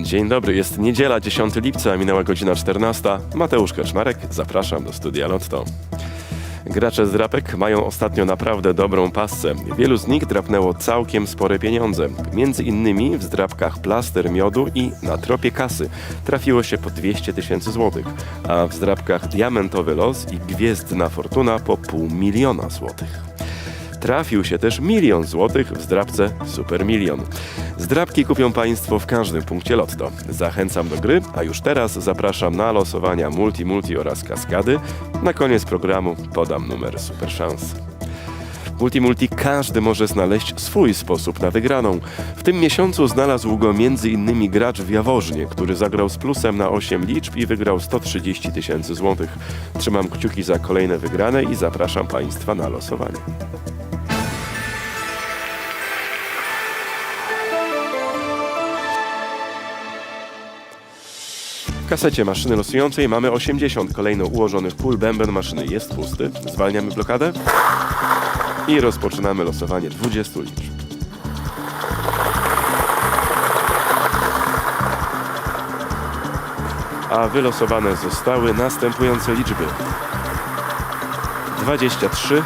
Dzień dobry, jest niedziela 10 lipca, minęła godzina 14. Mateusz Kaczmarek, zapraszam do studia Lotto. Gracze z drapek mają ostatnio naprawdę dobrą pasę. Wielu z nich drapnęło całkiem spore pieniądze. Między innymi w zdrapkach plaster miodu i na tropie kasy trafiło się po 200 tysięcy złotych, a w zdrapkach diamentowy los i gwiezdna fortuna po pół miliona złotych. Trafił się też milion złotych w zdrabce Super Milion. Zdrabki kupią Państwo w każdym punkcie Lotto. Zachęcam do gry, a już teraz zapraszam na losowania Multi Multi oraz Kaskady. Na koniec programu podam numer Super Szans. W Multi Multi każdy może znaleźć swój sposób na wygraną. W tym miesiącu znalazł go m.in. gracz w Jaworznie, który zagrał z plusem na 8 liczb i wygrał 130 tysięcy złotych. Trzymam kciuki za kolejne wygrane i zapraszam Państwa na losowanie. Kasecie maszyny losującej mamy 80 kolejno ułożonych pól. Bęben maszyny jest pusty. Zwalniamy blokadę i rozpoczynamy losowanie 20 liczb. A wylosowane zostały następujące liczby: 23,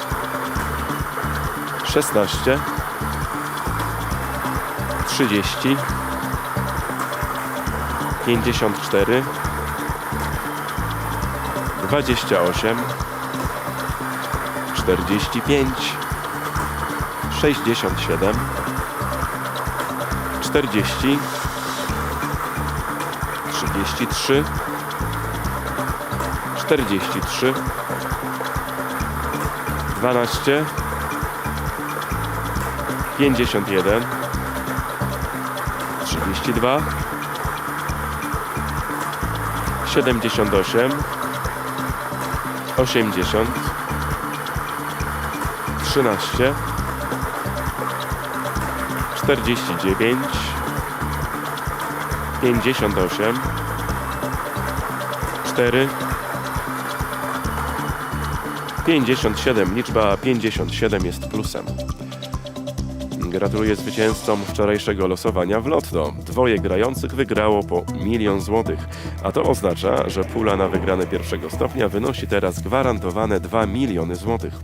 16, 30, 54, 28, 45, 67, 40, 33, 43, 12, 51, 32, 78 80 13 49 58 4 57 liczba 57 jest plusem. Gratuluję zwycięzcom wczorajszego losowania w Lotto. Dwoje grających wygrało po milion złotych, a to oznacza, że pula na wygrane pierwszego stopnia wynosi teraz gwarantowane 2 miliony złotych.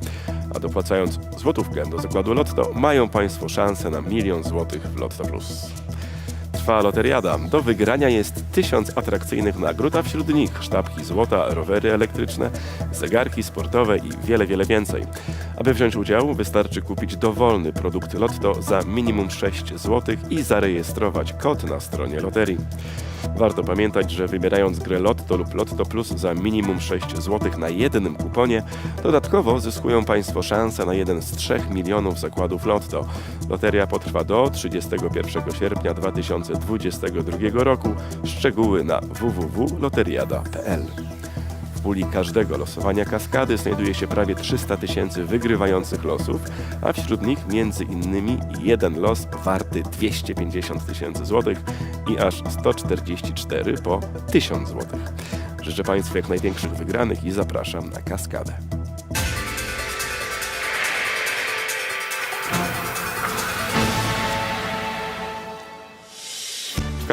A dopłacając złotówkę do zakładu Lotto, mają Państwo szansę na milion złotych w Lotto Plus. Trwa loteriada. Do wygrania jest tysiąc atrakcyjnych nagród, a wśród nich sztabki złota, rowery elektryczne, zegarki sportowe i wiele, wiele więcej. Aby wziąć udział, wystarczy kupić dowolny produkt Lotto za minimum 6 zł i zarejestrować kod na stronie loterii. Warto pamiętać, że wybierając grę Lotto lub Lotto Plus za minimum 6 zł na jednym kuponie, dodatkowo zyskują Państwo szansę na jeden z 3 milionów zakładów Lotto. Loteria potrwa do 31 sierpnia 2022 roku. Szczegóły na www.loteriada.pl. Puli każdego losowania kaskady znajduje się prawie 300 tysięcy wygrywających losów, a wśród nich między innymi jeden los warty 250 tysięcy złotych i aż 144 po 1000 złotych. Życzę Państwu jak największych wygranych i zapraszam na kaskadę.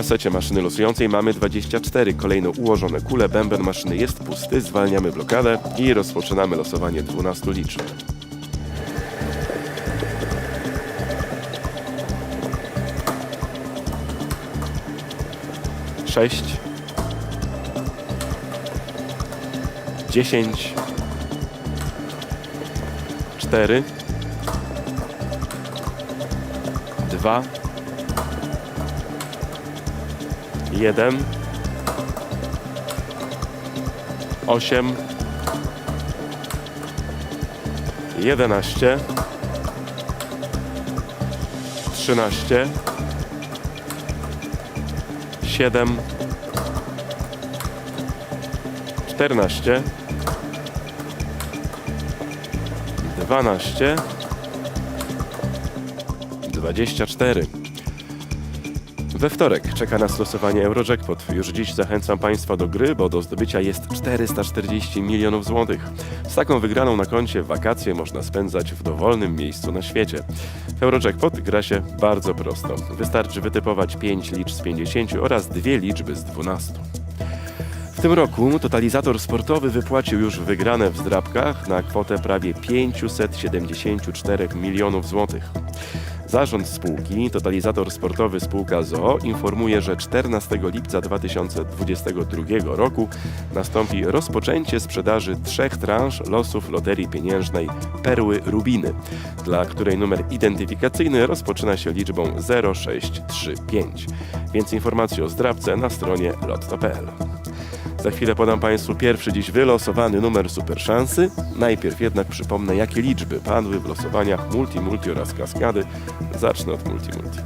W kasecie maszyny losującej mamy 24 kolejno ułożone kule. Bęben maszyny jest pusty, zwalniamy blokadę i rozpoczynamy losowanie 12 liczb. Sześć, dziesięć, cztery, dwa, jeden, osiem, jedenaście, trzynaście, siedem, czternaście, dwanaście, dwadzieścia cztery. We wtorek czeka nas losowanie Eurojackpot. Już dziś zachęcam Państwa do gry, bo do zdobycia jest 440 milionów złotych. Z taką wygraną na koncie wakacje można spędzać w dowolnym miejscu na świecie. W Eurojackpot gra się bardzo prosto. Wystarczy wytypować 5 liczb z 50 oraz dwie liczby z 12. W tym roku totalizator sportowy wypłacił już wygrane w zdrabkach na kwotę prawie 574 milionów złotych. Zarząd spółki Totalizator Sportowy Spółka ZOO informuje, że 14 lipca 2022 roku nastąpi rozpoczęcie sprzedaży trzech transz losów loterii pieniężnej Perły Rubiny, dla której numer identyfikacyjny rozpoczyna się liczbą 0635. Więcej informacji o zdrabce na stronie lotto.pl. Za chwilę podam Państwu pierwszy dziś wylosowany numer super szansy. Najpierw jednak przypomnę, jakie liczby padły w losowaniach multi, multi oraz kaskady. Zacznę od multi, multi.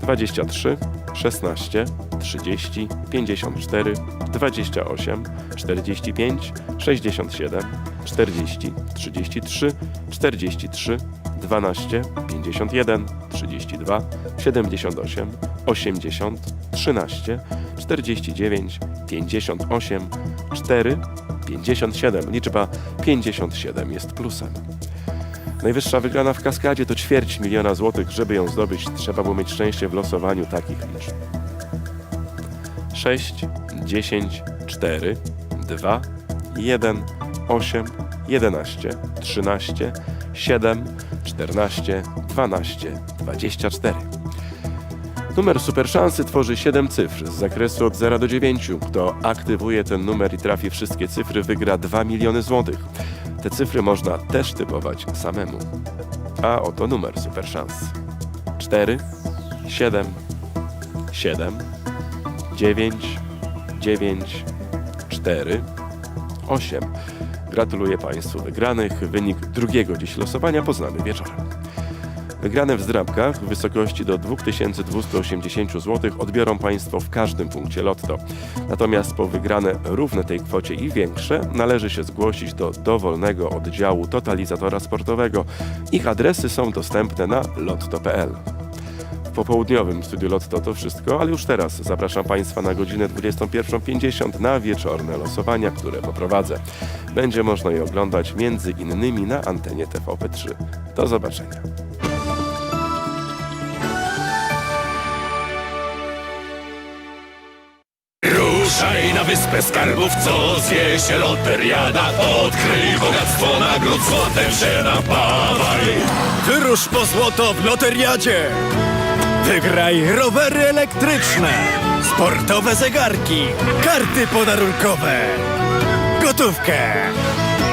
23, 16, 30, 54, 28, 45, 67, 40, 33, 43, 12, 51, 32, 78, 80, 13, 49, 58, 4, 57. Liczba 57 jest plusem. Najwyższa wygrana w kaskadzie to ćwierć miliona złotych. Żeby ją zdobyć, trzeba było mieć szczęście w losowaniu takich liczb. 6, 10, 4, 2, 1, 8, 11, 13, 7, 14, 12, 24. Numer super szansy tworzy 7 cyfr z zakresu od 0 do 9. Kto aktywuje ten numer i trafi wszystkie cyfry, wygra 2 miliony złotych. Te cyfry można też typować samemu. A oto numer super szans. 4, 7, 7, 9, 9, 4, 8. Gratuluję Państwu wygranych. Wynik drugiego dziś losowania poznamy wieczorem. Wygrane w zdrabkach w wysokości do 2280 zł odbiorą Państwo w każdym punkcie lotto. Natomiast po wygrane równe tej kwocie i większe należy się zgłosić do dowolnego oddziału totalizatora sportowego. Ich adresy są dostępne na lotto.pl. Popołudniowym studiu Lotto to wszystko, ale już teraz zapraszam Państwa na godzinę 21.50 na wieczorne losowania, które poprowadzę. Będzie można je oglądać między innymi na antenie TVP3. Do zobaczenia. Ruszaj na wyspę skarbów, co zwie się loteriada Odkryj bogactwo nagród, złotem się napawaj Wyrusz po złoto w loteriadzie! Wygraj rowery elektryczne, sportowe zegarki, karty podarunkowe, gotówkę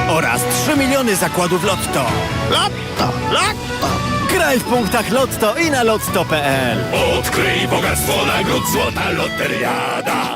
oraz 3 miliony zakładów lotto. Lotto, lotto! Graj w punktach lotto i na lotto.pl Odkryj bogactwo nagród, złota loteriada